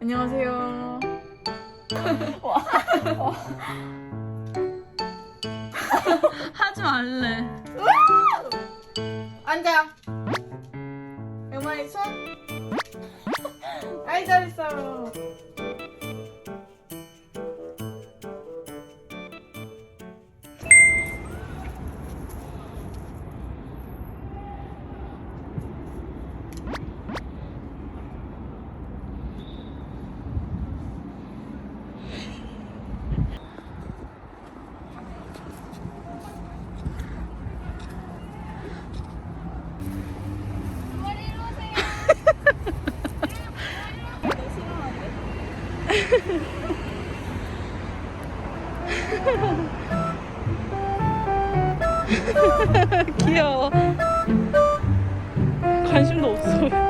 안녕하세요. 하지 말래. 앉아. 영만이 손. 아이 잘했어. 귀여워. 관심도 없어.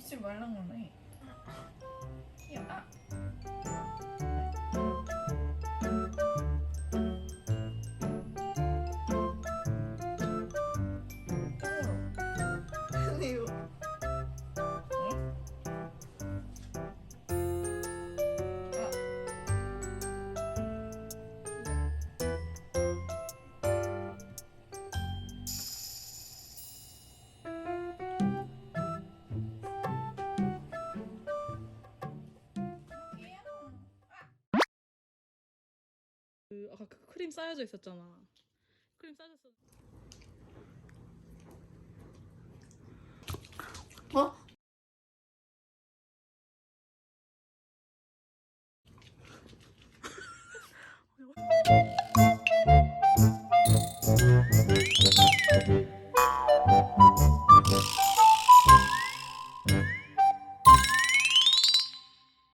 입술 말랑말랑해. 귀여워. 그 아까 그 크림 쌓여져 있었잖아. 크림 쌓여졌어. 어?